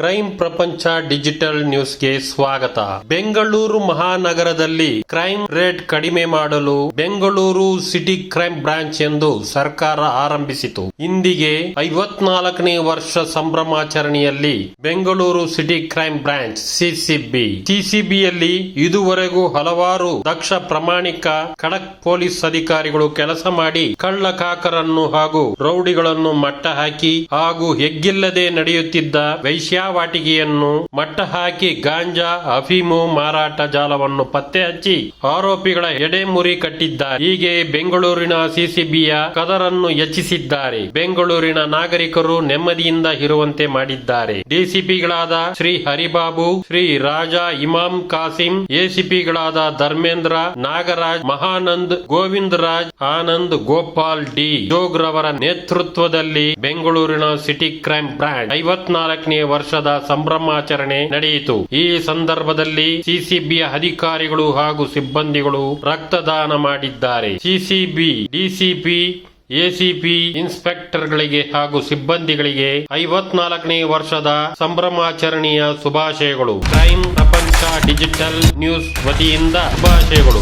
Crime ಪ್ರಪಂಚ digital ನ್ಯೂಸ್ಗೆ ಸ್ವಾಗತ. ಬೆಂಗಳೂರು ಮಹಾನಗರದಲ್ಲಿ ಕ್ರೈಮ್ ರೇಟ್ ಕಡಿಮೆ ಮಾಡಲು ಬೆಂಗಳೂರು ಸಿಟಿ ಕ್ರೈಮ್ ಬ್ರಾಂಚ್ ಎಂದು ಸರ್ಕಾರ ಆರಂಭಿಸಿತು. ಇಂದಿಗೆ ಐವತ್ನಾಲ್ಕನೇ ವರ್ಷ ಸಂಭ್ರಮಾಚರಣೆಯಲ್ಲಿ Bengaluru city crime branch CCB. ಸಿಸಿಬಿಯಲ್ಲಿ ಇದುವರೆಗೂ ಹಲವಾರು ದಕ್ಷ ಪ್ರಾಮಾಣಿಕ ಖಡಕ್ ಪೊಲೀಸ್ ಅಧಿಕಾರಿಗಳು ಕೆಲಸ ಮಾಡಿ ಕಳ್ಳಕಾಕರನ್ನು ಹಾಗೂ ರೌಡಿಗಳನ್ನು ಮಟ್ಟ ಹಾಕಿ ಹಾಗೂ ಹೆಗ್ಗಿಲ್ಲದೆ ನಡೆಯುತ್ತಿದ್ದ ವೈಶ್ಯಾವಾಟಿಕೆಯನ್ನು ಮಟ್ಟ ಹಾಕಿ ಗಾಂಜಾ, ಅಫೀಮು, ಮಾರಾಟ ಜಾಲವನ್ನು ಪತ್ತೆ ಹಚ್ಚಿ ಆರೋಪಿಗಳ ಎಡೆಮುರಿ ಕಟ್ಟಿದ್ದಾರೆ. ಹೀಗೆ ಬೆಂಗಳೂರಿನ ಸಿಸಿಬಿಯ ಕದರನ್ನು ಹೆಚ್ಚಿಸಿದ್ದಾರೆ. ಬೆಂಗಳೂರಿನ ನಾಗರಿಕರು ನೆಮ್ಮದಿಯಿಂದ ಇರುವಂತೆ ಮಾಡಿದ್ದಾರೆ. ಡಿಸಿಪಿಗಳಾದ ಶ್ರೀ ಹರಿಬಾಬು, ಶ್ರೀ ರಾಜಾ ಇಮಾಮ್ ಕಾಸಿಂ, ಎಸಿಪಿಗಳಾದ ಧರ್ಮೇಂದ್ರ, ನಾಗರಾಜ್, ಮಹಾನಂದ್ ಗೋವಿಂದ್ ರಾಜ್ ಆನಂದ್, ಗೋಪಾಲ್ ಡಿ. ಜೋಗ್ರವರ ನೇತೃತ್ವದಲ್ಲಿ ಬೆಂಗಳೂರಿನ ಸಿಟಿ ಕ್ರೈಮ್ ಬ್ರಾಂಚ್ ಐವತ್ನಾಲ್ಕನೇ ವರ್ಷದ ಸಂಭ್ರಮಾಚರಣೆ ನಡೆಯಿತು. ಈ ಸಂದರ್ಭದಲ್ಲಿ ಸಿಸಿಬಿಯ ಅಧಿಕಾರಿಗಳು ಹಾಗೂ ಸಿಬ್ಬಂದಿಗಳು ರಕ್ತದಾನ ಮಾಡಿದ್ದಾರೆ. ಸಿಸಿಬಿ, ಡಿಸಿಪಿ, ಎಸಿಪಿ ಇನ್ಸ್ಪೆಕ್ಟರ್ಗಳಿಗೆ ಹಾಗೂ ಸಿಬ್ಬಂದಿಗಳಿಗೆ ಐವತ್ನಾಲ್ಕನೇ ವರ್ಷದ ಸಂಭ್ರಮಾಚರಣೆಯ ಶುಭಾಶಯಗಳು. ಕ್ರೈಮ್ ಪ್ರಪಂಚ ಡಿಜಿಟಲ್ ನ್ಯೂಸ್ ವತಿಯಿಂದ ಶುಭಾಶಯಗಳು.